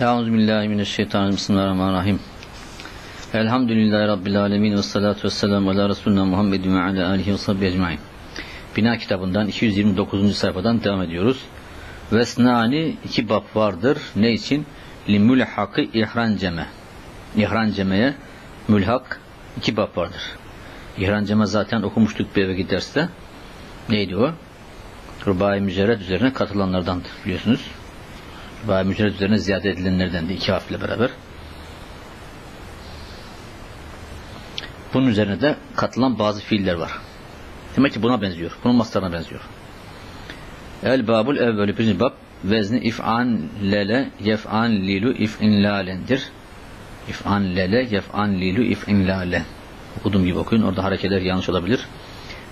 Euzubillahimineşşeytanirracim. Bismillahirrahmanirrahim. Elhamdülillahi Rabbil alemin ve salatu ve selamu ala Resulüna Muhammedin ve ala alihi ve sahbihi ecmain. Bina kitabından 229. sayfadan devam ediyoruz. Vesnani iki bab vardır. Ne için? Limülhakı ihranceme. İhrancemeye mülhak iki bab vardır. İhranceme zaten okumuştuk bir evvelki derste. Neydi o? Rubai mücerred üzerine katılanlardandır biliyorsunuz ve mücerred üzerine ziyade edilenlerden de iki harfle beraber. Bunun üzerine de katılan bazı fiiller var. Demek ki buna benziyor. Bunun mastarına benziyor. El babul evvelü birinci bab vezni if'an lele yef'an lilu if'in lalendir. İf'an lele yef'an lilu if'in lalen. Okuduğum gibi okuyun. Orada hareketler yanlış olabilir.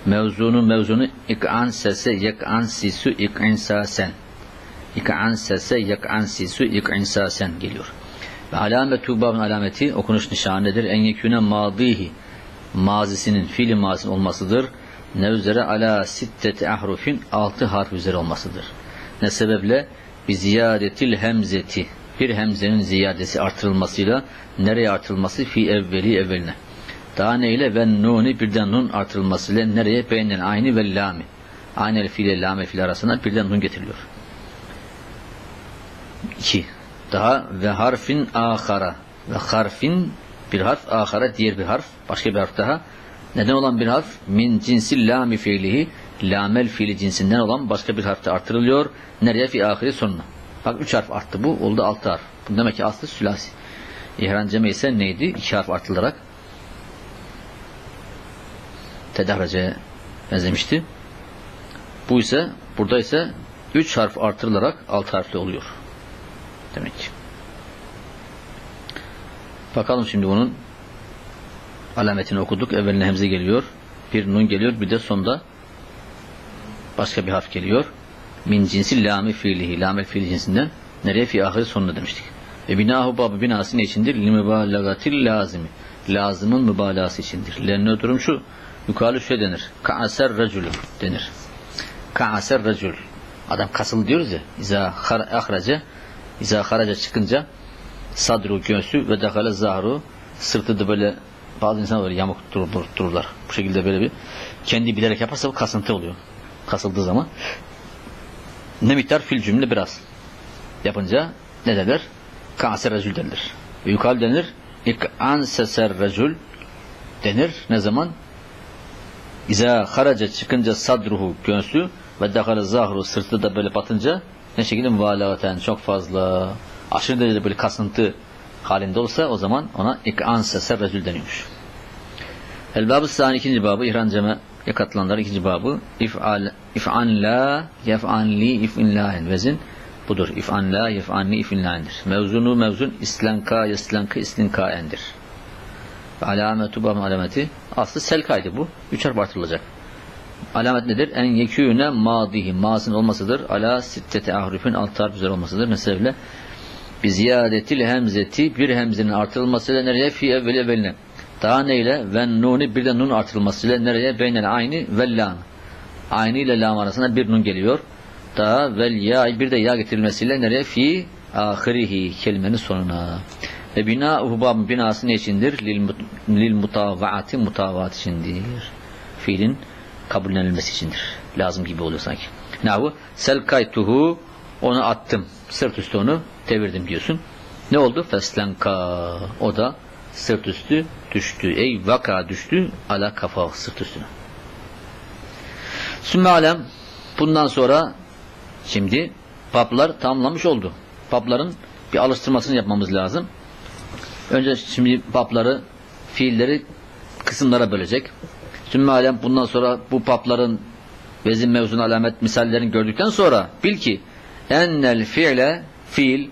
Mevzunu mevzunu ik'an sese yek'an sisu ik'in sasen İk'an sese yak'an sisu ik'in sasen geliyor. Ve alametu babın alameti okunuş nişanedir. En yekûne madihi mazisinin fiili mazisinin olmasıdır. Ne üzere ala sitteti ahrufin altı harf üzere olmasıdır. Ne sebeple? Bir ziyadetil hemzeti bir hemzenin ziyadesi artırılmasıyla nereye artırılması? Fi evveli evveline. Daha neyle? Ve nuni birden nun artırılmasıyla nereye? Beynel ayni ve lami. Aynel fiile lame fiil arasında birden nun getiriliyor. 2. Daha ve harfin ahara ve harfin bir harf ahara diğer bir harf başka bir harf daha neden olan bir harf min cinsi lami fiilihi lamel fiili cinsinden olan başka bir harfte artırılıyor. Nereye fi ahiri sonuna. Bak üç harf arttı bu. Oldu altı harf. Bu demek ki aslı sülasi. İhranceme ise neydi? İki harf artılarak tedahraceye benzemişti. Bu ise burada ise üç harf artırılarak altı harfli oluyor demek. Bakalım şimdi bunun alametini okuduk. Evveline hemze geliyor. Bir nun geliyor. Bir de sonda başka bir harf geliyor. Min cinsi lami fiilihi. Lamel fiili cinsinden. Nereye fi ahiri sonuna demiştik. E binahu babı binası ne içindir? Limübalagatil lazimi. Lazımın mübalağası içindir. Lenne durum şu. Yukarı şey denir. Ka'aser racul denir. Ka'aser racul. Adam kasıl diyoruz ya. İza ahrace İza haraca çıkınca sadru göğsü ve dakale zahru sırtı da böyle bazı insanlar böyle yamuk durur, dururlar. Bu şekilde böyle bir kendi bilerek yaparsa bu kasıntı oluyor. Kasıldığı zaman. Ne miktar fil cümle biraz. Yapınca ne derler? Kanser racül denilir. Yukal denir. İk'an seser racül denir. Ne zaman? İza haraca çıkınca sadruhu göğsü ve dakale zahru sırtı da böyle batınca ne şekilde mübalağaten çok fazla aşırı derecede böyle kasıntı halinde olsa o zaman ona ik'an seser rezül deniyormuş. El babı sani ikinci babı ihran ceme katılanlar ikinci babı if'al if'an la yef'an li if'in la'in vezin budur. İf'an la yef'an li if'in la'indir. Mevzunu mevzun islanka yeslanka islinkaendir. Alametu babın alameti aslı selkaydı bu. Üç harf artırılacak. Alamet nedir? En yekûne madihi. Mazın olmasıdır. Ala sittete ahrufin alt harf üzere olmasıdır. Mesela bir ziyadetil hemzeti bir hemzenin artırılmasıyla nereye? Fi evveli evveline. Daha neyle? Ve nuni bir de nun artırılmasıyla nereye? Beynel ayni ve lam. Ayni ile lam arasında bir nun geliyor. Daha vel ya bir de ya getirilmesiyle nereye? Fi ahirihi kelimenin sonuna. Ve bina uhbabın binası ne içindir? Lil, lil mutavaati mutavaat içindir. Fiilin kabullenilmesi içindir. Lazım gibi oluyor sanki. Nahu selkaytuhu onu attım. Sırt üstü onu devirdim diyorsun. Ne oldu? Feslenka o da sırt üstü düştü. Ey vaka düştü ala kafa sırt üstüne. Sümme alem bundan sonra şimdi paplar tamamlamış oldu. Papların bir alıştırmasını yapmamız lazım. Önce şimdi papları fiilleri kısımlara bölecek. Sümme alem bundan sonra bu papların vezin mevzun alamet misallerini gördükten sonra bil ki ennel fiile fiil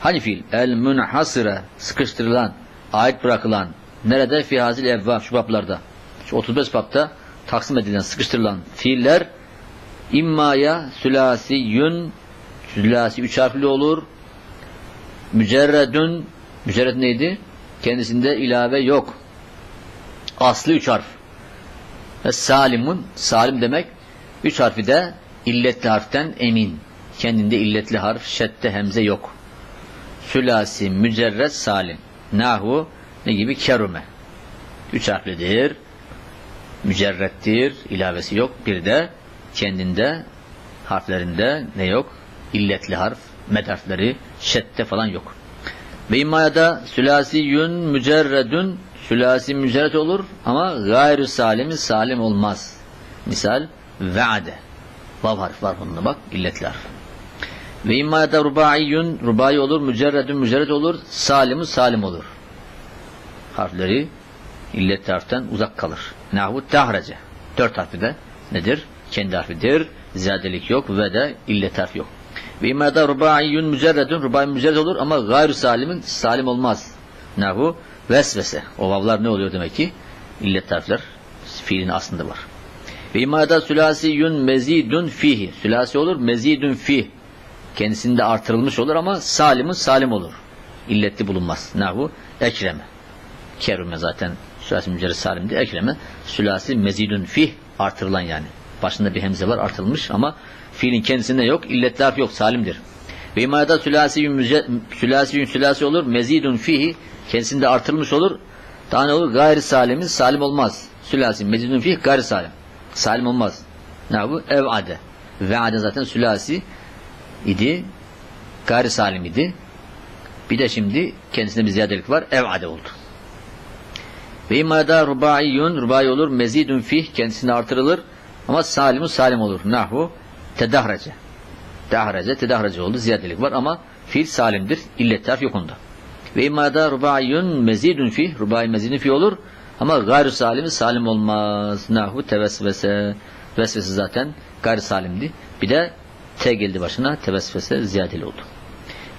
hani fiil el münhasıra sıkıştırılan ait bırakılan nerede fi hazil evvab şu paplarda şu 35 papta taksim edilen sıkıştırılan fiiller immaya sülasiyün sülasi üç harfli olur mücerredün mücerred neydi? Kendisinde ilave yok. Aslı üç harf. Ve salimun, salim demek üç harfi de illetli harften emin. Kendinde illetli harf, şette hemze yok. sülasi mücerred salim. Nahu ne gibi? Kerume. Üç harflidir. Mücerrettir. ilavesi yok. Bir de kendinde harflerinde ne yok? İlletli harf, med harfleri, şette falan yok. Ve immayada sülasiyün mücerredün sülasi mücerred olur ama gayrı salimi salim olmaz. Misal ve'ade. Vav harf var bunda bak illetli harf. Ve immayada rubaiyün rubai olur, mücerredün mücerred olur, salimu salim olur. Harfleri illetli harften uzak kalır. Nahu tahrece. Dört harfi de nedir? Kendi harfidir. Ziyadelik yok ve de illet harf yok. Ve imada rubaiyun mücerredun rubai mücerred olur ama gayrı salimin salim olmaz. Nahu vesvese. O vavlar ne oluyor demek ki? İllet harfler fiilin aslında var. Ve imada sülasiyun mezidun fihi. Sülasi olur mezidun fih. Kendisinde artırılmış olur ama salimin salim olur. İlletli bulunmaz. Nahu ekreme. Kerume zaten sülasi mücerred salimdi. Ekreme sülasi mezidun fih artırılan yani. Başında bir hemze var artırılmış ama fiilin kendisinde yok. İlletli harf yok. Salimdir. Ve imada sülasiyün, sülasiyün sülasi olur. Mezidun fihi kendisinde artırılmış olur. Daha ne olur? Gayri salimin salim olmaz. Sülasi mezidun fihi gayri salim. Salim olmaz. Ne bu? Ev'ade. Ve'ade zaten sülasi idi. Gayri salim idi. Bir de şimdi kendisinde bir ziyadelik var. Ev'ade oldu. Ve imada rubaiyun rubai olur. Mezidun fih kendisinde artırılır. Ama salimu salim olur. Nahu tedahrece. Tedahrece, tedahrece oldu. Ziyadelik var ama fiil salimdir. İllet tarif yok onda. Ve imada rubaiyun mezidun fih. Rubai mezidun fih olur. Ama gayrı salimi salim olmaz. Nahu tevesvese. Vesvese zaten gayrı salimdi. Bir de T geldi başına. Tevesvese ziyadeli oldu.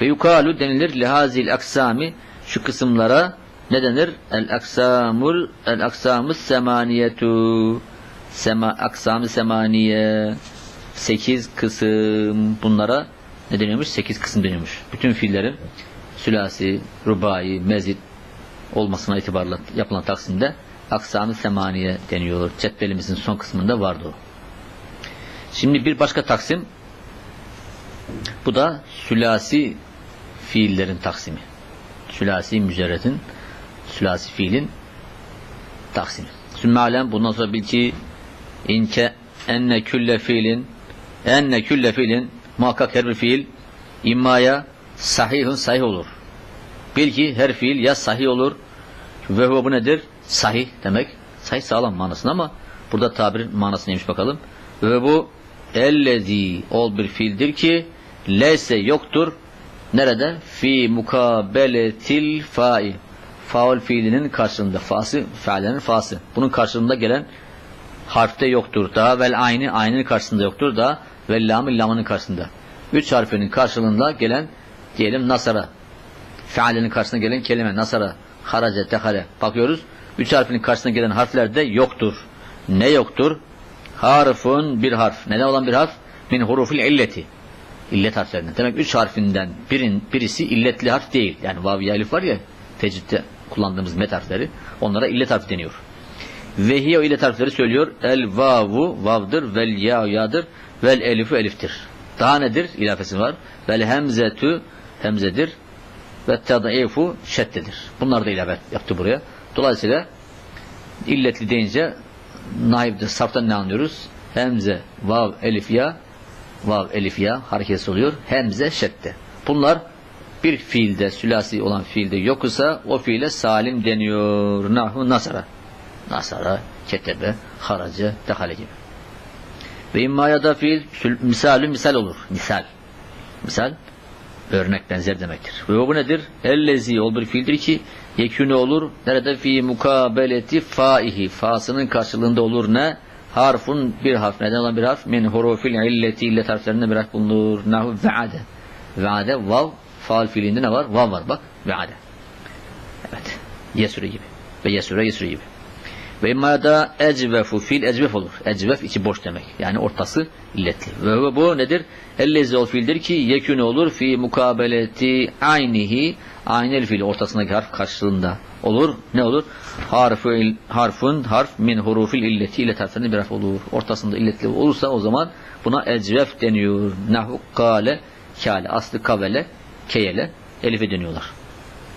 Ve yukalu denilir lihazil aksami şu kısımlara ne denir? El aksamul el aksamus semaniyetu sema aksam semaniye sekiz kısım bunlara ne deniyormuş? Sekiz kısım deniyormuş. Bütün fiillerin sülasi, rubai, mezit olmasına itibarla yapılan taksimde aksam semaniye deniyor. Cetvelimizin son kısmında vardı o. Şimdi bir başka taksim bu da sülasi fiillerin taksimi. Sülasi mücerredin sülasi fiilin taksimi. Sümmalen bundan sonra bil ki inke enne külle fiilin enne külle fiilin muhakkak her bir fiil immaya sahihun sahih olur. Bil ki her fiil ya sahih olur ve bu nedir? Sahih demek. Sahih sağlam manasında ama burada tabir manası neymiş bakalım. Ve bu ellezi ol bir fiildir ki leyse yoktur. Nerede? Fi mukabeletil fa'i. Faul fiilinin karşılığında. Fası, fealenin fası. Bunun karşılığında gelen harfte yoktur da vel aynı aynının karşısında yoktur da vel lamı lamının karşısında. Üç harfinin karşılığında gelen diyelim nasara. Fealenin karşısına gelen kelime nasara, harace, tehale. Bakıyoruz. Üç harfinin karşısına gelen harflerde yoktur. Ne yoktur? Harfun bir harf. Neden olan bir harf? Min hurufil illeti. İllet harflerinden. Demek üç harfinden birin, birisi illetli harf değil. Yani vav ya elif var ya tecrütte kullandığımız met harfleri. Onlara illet harf deniyor. Ve hiye ile harfleri söylüyor. El vavu vavdır, vel ya yadır, vel elifu eliftir. Daha nedir? İlafesi var. Vel hemzetü hemzedir. Ve tadaifu şeddedir. Bunlar da ilave yaptı buraya. Dolayısıyla illetli deyince naibde saftan ne anlıyoruz? Hemze, vav, elif, ya vav, elif, ya harekesi oluyor. Hemze, şedde. Bunlar bir fiilde, sülasi olan fiilde yok ise o fiile salim deniyor. Nahu nasara. Nasara, ketebe, harace, dehale gibi. Ve immaya da fiil misalü misal olur. Misal. Misal örnek benzer demektir. Ve bu nedir? Ellezi olur fiildir ki yekûne olur. Nerede fi mukabeleti faihi. Fasının karşılığında olur ne? Harfun bir harf. Neden olan bir harf? Min hurufil illeti illet harflerinde bir harf bulunur. Nahu ve'ade. Ve'ade vav. Faal fiilinde ne var? Vav var bak. Ve'ade. Evet. Yesure gibi. Ve yesure yesure gibi. Ve imma da ecvefu fiil ecvef olur. Ecvef içi boş demek. Yani ortası illetli. Ve bu nedir? Ellezi ol fiildir ki yekûne olur fi mukabeleti aynihi aynel fiil ortasındaki harf karşılığında olur. Ne olur? Harfı, harfun harf min hurufil illeti illet harflerinde bir harf olur. Ortasında illetli olursa o zaman buna ecvef deniyor. Nahu kale kale aslı kavele keyele elife dönüyorlar.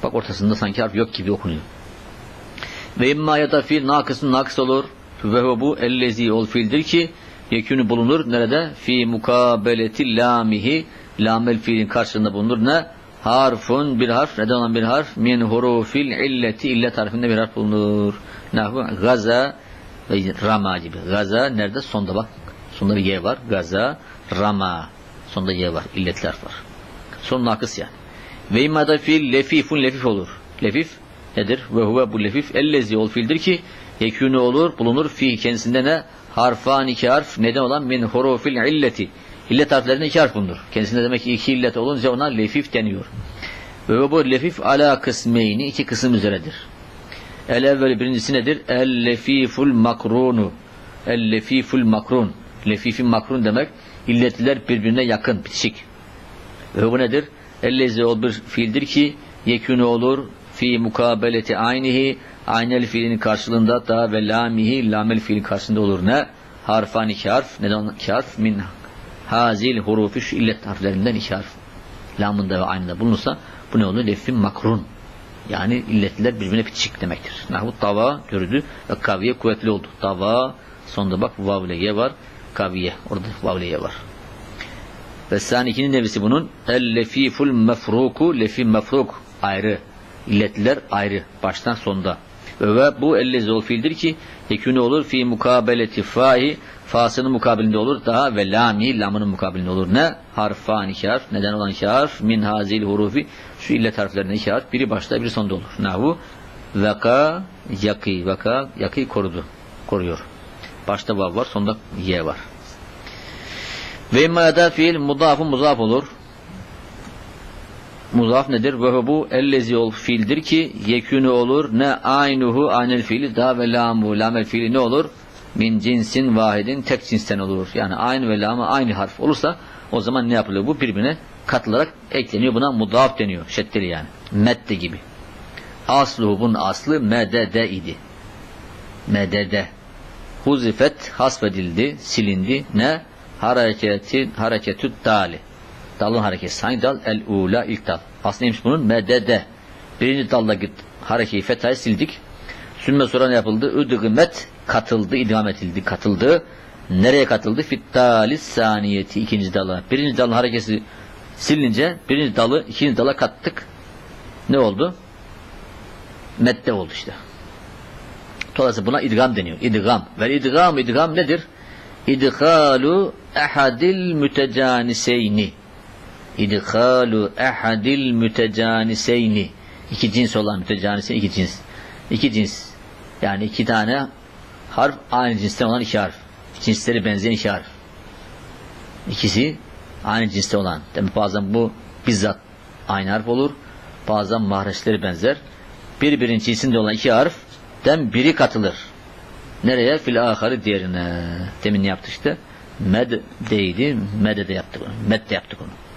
Bak ortasında sanki harf yok gibi okunuyor. Ve imma ya da fiil nakısın nakıs olur. Ve bu ellezi ol fiildir ki yekünü bulunur. Nerede? Fi mukabeleti lamihi lamel fiilin karşılığında bulunur. Ne? Harfun bir harf. Neden olan bir harf? Min hurufil illeti illet harfinde bir harf bulunur. Nahvu gaza ve rama gibi. Gaza nerede? Sonda bak. Sonda bir y var. Gaza, rama. Sonda y var. İlletli harf var. Son nakıs yani. Ve imma da fiil lefifun lefif olur. Lefif nedir? Ve huve bu lefif ellezi ol fiildir ki yekûnü olur, bulunur fi kendisinde ne? Harfan iki harf neden olan min hurufil illeti. İllet harflerinde iki harf bulunur. Kendisinde demek ki iki illet olunca ona lefif deniyor. Ve bu lefif ala kısmeyni iki kısım üzeredir. El evvel birincisi nedir? El lefiful makrunu. El lefiful makrun. Lefifin makrun demek illetliler birbirine yakın, bitişik. Ve bu nedir? Ellezi ol bir fiildir ki yekûnü olur fi mukabeleti aynihi aynel fiilin karşılığında da ve lamihi lamel fiilin karşılığında olur ne? Harfan iki harf. Neden iki harf? Min hazil hurufi şu illet harflerinden iki harf. Lamında ve aynında bulunursa bu ne olur? Lefin makrun. Yani illetliler birbirine bitişik demektir. Nahut dava görüldü ve kaviye kuvvetli oldu. Dava sonunda bak vav ile ye var. Kaviye. Orada vav ile ye var. Ve sanikinin nevisi bunun el lefiful mefruku lefi mefruk ayrı. İlletliler ayrı. Baştan sonda. Ve bu elle zol fiildir ki yekûne olur fi mukabeleti fahi fasının mukabilinde olur daha ve lami lamının mukabilinde olur. Ne? Harfan iki harf. Neden olan iki harf? Min hazil hurufi. Şu illet harflerinden iki harf. Biri başta biri sonda olur. Nahu veka yaki. Veka yaki korudu. Koruyor. Başta vav var sonda ye var. Ve imma da fiil mudafun muzaf olur. Muzaf nedir? Ve bu ellezi ol fiildir ki yekünü olur ne aynuhu aynel fiili da ve lamu lamel fiili ne olur? Min cinsin vahidin tek cinsten olur. Yani aynı ve lamı aynı harf olursa o zaman ne yapılıyor? Bu birbirine katılarak ekleniyor. Buna mudaf deniyor. Şeddeli yani. Medde gibi. Asluhu bunun aslı medede idi. Medede. Huzifet hasfedildi, silindi. Ne? Hareketin hareketü dali. Dalın hareketi. Hangi dal? El ula ilk dal. Aslında neymiş bunun? Medede. Birinci dalla git. Harekeyi fethayı sildik. Sümme sonra ne yapıldı? Üdgümet katıldı, idgam edildi, katıldı. Nereye katıldı? Fittalis saniyeti ikinci dala. Birinci dalın hareketi silince birinci dalı ikinci dala kattık. Ne oldu? Medde oldu işte. Dolayısıyla buna idgam deniyor. İdgam. Ve idgam, idgam nedir? İdhalu ehadil mütecaniseyni. İdhalu ehadil mütecaniseyni. İki cins olan mütecaniseyn iki cins. İki cins. Yani iki tane harf aynı cinsten olan iki harf. Cinsleri benzeyen iki harf. İkisi aynı cinste olan. Demek bazen bu bizzat aynı harf olur. Bazen mahreçleri benzer. Birbirinin cinsinde olan iki harf den biri katılır. Nereye? Fil aharı diğerine. Demin yaptık işte. Med deydi. Medede yaptık onu. Medde yaptık onu.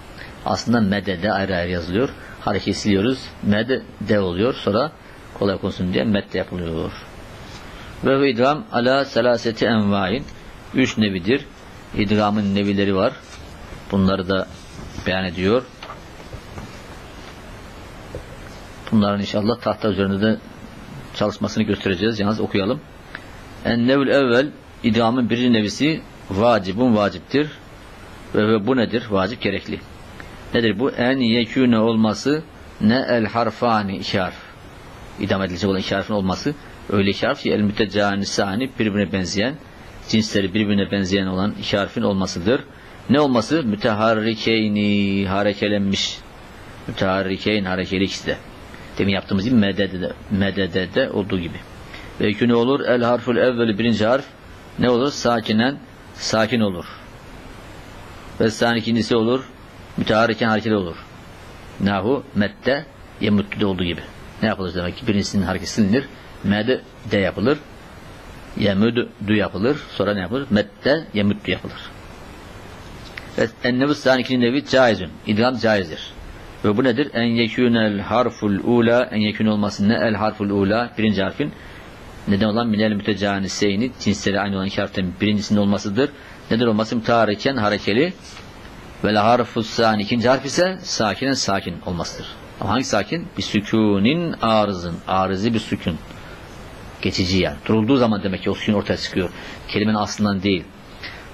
Aslında medede ayrı ayrı yazılıyor. Hareket siliyoruz. Med de oluyor. Sonra kolay konsun diye medde yapılıyor. Ve bu idgam ala selaseti envain. Üç nevidir. İdgamın nevileri var. Bunları da beyan ediyor. Bunların inşallah tahta üzerinde de çalışmasını göstereceğiz. Yalnız okuyalım. Ennevül evvel idgamın birinci nevisi vacibun vaciptir. Ve, ve bu nedir? Vacip gerekli. Nedir bu? En yekûne olması ne el harfani iki harf. İdam edilecek olan iki harfin olması öyle iki harf ki el mütecanisani birbirine benzeyen cinsleri birbirine benzeyen olan iki harfin olmasıdır. Ne olması? Müteharrikeyni harekelenmiş. Müteharrikeyn harekeli ikisi de. Demin yaptığımız gibi mededede, mededede olduğu gibi. Ve ne olur? El harful evveli birinci harf ne olur? Sakinen sakin olur. Ve sani ikincisi olur. Müteharriken harekeli olur. Nahu mette yemuttu'da olduğu gibi. Ne yapılır demek ki? Birincisinin hareketi silinir. Med de yapılır. Yemuddu yapılır. Sonra ne yapılır? Mette yemuttu yapılır. Ve ennevus sani ikinci nevi caizün. İdgam caizdir. Ve bu nedir? En yekûnel harful ula en yekûn olmasın ne el harful ula birinci harfin neden olan minel mütecaniseyni cinsleri aynı olan iki harften birincisinin olmasıdır. Neden olması? Mütahariken harekeli ve la harfus sani ikinci harf ise sakinen sakin olmasıdır. Ama hangi sakin? Bir sükunin arızın. Arızı bir sükun. Geçici yani. Durulduğu zaman demek ki o sükun ortaya çıkıyor. Kelimenin aslından değil.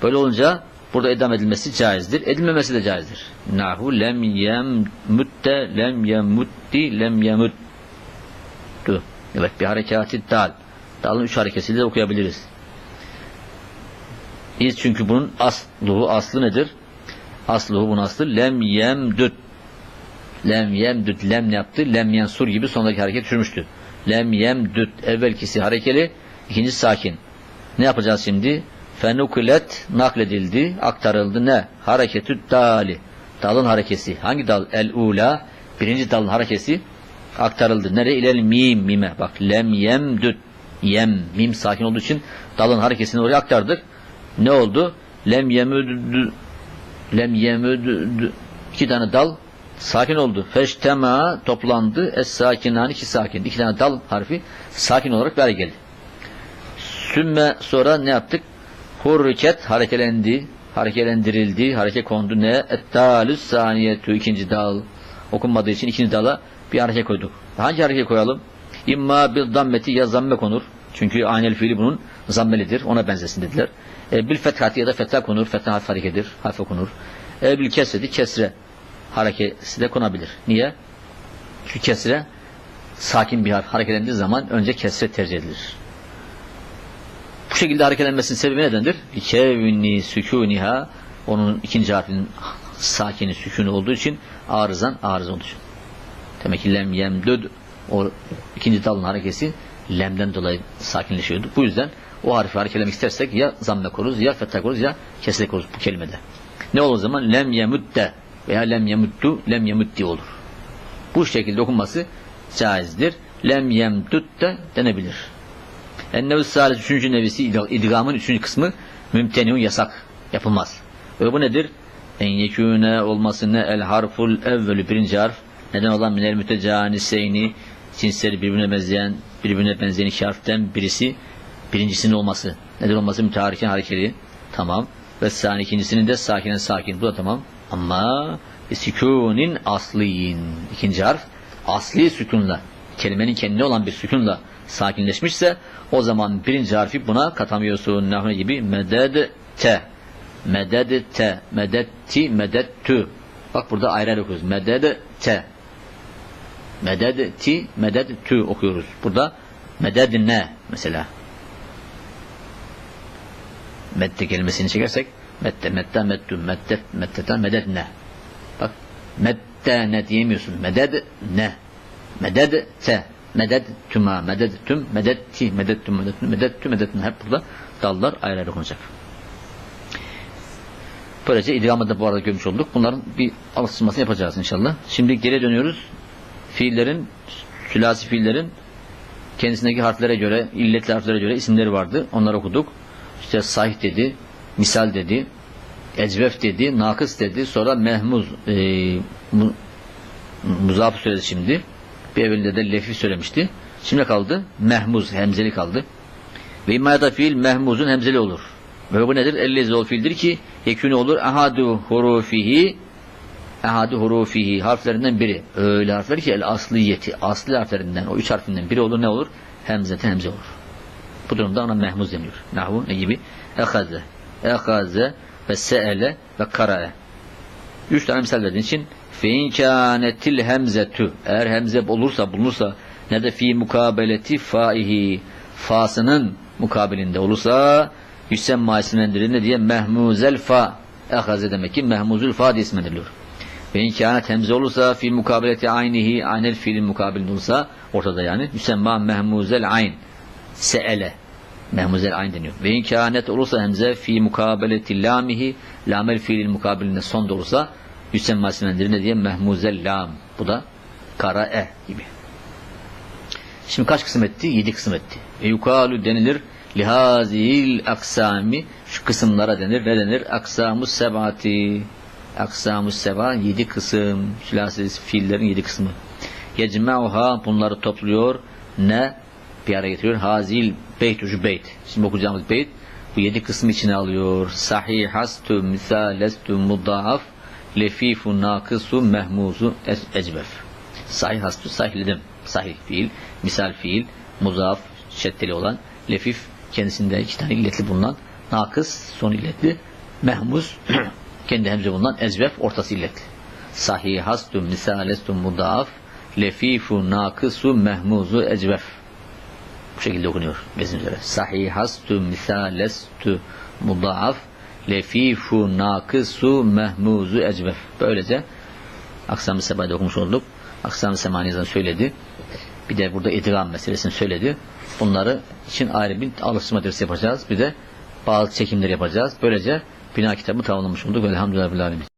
Böyle olunca burada edam edilmesi caizdir. Edilmemesi de caizdir. Nahu lem yemmutte lem yemmutti lem yemuttu. Evet bir harekati dal. Dalın üç hareketiyle de okuyabiliriz. Biz çünkü bunun asluhu aslı nedir? Asluhu bunun aslı lem yemdut. Lem yemdut lem ne yaptı? Lem yensur gibi sondaki hareket düşürmüştü. Lem yemdut evvelkisi harekeli, ikinci sakin. Ne yapacağız şimdi? Fenukulet nakledildi, aktarıldı ne? Hareketü dali. Dalın harekesi. Hangi dal? El ula. Birinci dalın harekesi aktarıldı. Nereye? İlel mim mime. Bak lem yemdut. Yem. Mim sakin olduğu için dalın harekesini oraya aktardık. Ne oldu? Lem yemüdü lem yemüdü iki tane dal sakin oldu. Feştema toplandı. Es sakinan iki sakin. İki tane dal harfi sakin olarak bir geldi. Sümme sonra ne yaptık? Hurriket harekelendi. Harekelendirildi. Hareket kondu. Ne? Ettalüs saniyetü ikinci dal. Okunmadığı için ikinci dala bir hareket koyduk. Hangi hareket koyalım? İmma bir dammeti ya zamme konur. Çünkü anel fiili bunun zammelidir. Ona benzesin dediler. E, bil fethati ya da fetha konur. Fetha harf harekedir. Harf okunur. E, bil kesreti kesre harekesi de konabilir. Niye? Çünkü kesre sakin bir harf hareketlendiği zaman önce kesre tercih edilir. Bu şekilde hareketlenmesinin sebebi nedendir? Kevni sükuniha onun ikinci harfinin sakini sükunu olduğu için arızan arız olduğu için. Demek ki lem yemdöd o ikinci dalın harekesi lemden dolayı sakinleşiyordu. Bu yüzden o harfi hareketlemek istersek ya zamme koruz ya fetha koruz ya kesre koruz bu kelimede. Ne olur o zaman? Lem yemudde veya lem yemuddu lem yemuddi olur. Bu şekilde okunması caizdir. Lem yemdud de denebilir. Ennevi salis üçüncü nevisi idgamın üçüncü kısmı mümteniun yasak. Yapılmaz. Ve bu nedir? En yekûne olması ne el harful evvelü birinci harf neden olan minel mütecaniseyni cinsleri birbirine benzeyen birbirine benzeyen iki harften birisi birincisinin olması. Neden olması müteharriken hareketi. Tamam. Ve sani ikincisinin de sakinen sakin. Bu da tamam. Ama sükunin asliyin. ikinci harf asli sükunla kelimenin kendine olan bir sükunla sakinleşmişse o zaman birinci harfi buna katamıyorsun. Nahne gibi meded te. Meded te. Medetti medettü. Bak burada ayrı okuyoruz. Meded te. Meded ti, meded tü okuyoruz. Burada meded ne mesela. Medde kelimesini çekersek medde, medde, meddü, meddet, meddeten, meded ne. Bak medde ne diyemiyorsun. Meded ne. Meded te. Meded tüma, meded tüm, meded ti, meded tüm, meded tüm, meded tüm, meded tüm. Hep burada dallar ayrı ayrı okunacak. Böylece idgamı da bu arada görmüş olduk. Bunların bir alıştırmasını yapacağız inşallah. Şimdi geri dönüyoruz. Fiillerin, sülasi fiillerin kendisindeki harflere göre, illetli harflere göre isimleri vardı. Onları okuduk. İşte sahih dedi, misal dedi, ecvef dedi, nakıs dedi. Sonra mehmuz, e, mu, muzaf söyledi şimdi. Bir evvelinde de lefi söylemişti. Şimdi kaldı? Mehmuz, hemzeli kaldı. Ve immayada fiil mehmuzun hemzeli olur. Ve bu nedir? Ellezi ol fiildir ki yekûne olur. Ahadu hurufihi ehadi hurufihi harflerinden biri. Öyle harfler ki el asliyeti asli harflerinden o üç harfinden biri olur ne olur? Hemzete hemze olur. Bu durumda ona mehmuz deniyor. Nahu ne gibi? Ehaze, ehaze ve se'ele ve kara'e. Üç tane misal verdiğin için fein kânetil hemzetü eğer hemze olursa bulunursa ne de fi mukabeleti faihi fasının mukabilinde olursa yüsemma isimlendirilir diye mehmuzel fa ehaze demek ki mehmuzul fa diye isimlendiriliyor. Ve inkânet hemze olursa fi mukabeleti aynihi aynel fiilin mukabilinde olursa ortada yani yüsemma mehmuzel ayn se'ele mehmuzel ayn deniyor. Ve inkânet olursa hemze fi mukabeleti lamihi lamel fiilin mukabilinde son da olursa yüsemma isimlendirir ne diye mehmuzel lam. Bu da kara e gibi. Şimdi kaç kısım etti? Yedi kısım etti. Ve yukalu denilir lihazil aksami şu kısımlara denir. Ne denir? Aksamu sebati aksamu seba yedi kısım sülasi fiillerin yedi kısmı. Yecma'uha bunları topluyor ne bir araya getiriyor. Hazil beyt ucu beyt. Şimdi okuyacağımız beyt bu yedi kısmı içine alıyor. Sahihastu misalestu mudaaf lefifu nakısu mehmuzu ecbef. Sahih hastü sahihledim. Sahih fiil, misal fiil, muzaf, şeddeli olan, lefif, kendisinde iki tane illetli bulunan, nakıs, son illetli, mehmuz, kendi hemze bulunan, ezvef, ortası illetli. Sahih hastü, misalestü, mudaf, lefifu, nakısu, mehmuzu, ecvef. Bu şekilde okunuyor bezin üzere. Sahihastü misalestü mudaaf lefifu nakısu mehmuzu ecvef. Böylece Aksam-ı Seba'da okumuş olduk. Aksam-ı Semanizan söyledi. Bir de burada idgam meselesini söyledi. Bunları için ayrı bir alıştırma dersi yapacağız. Bir de bazı çekimler yapacağız. Böylece bina kitabı tamamlamış olduk. Alemin.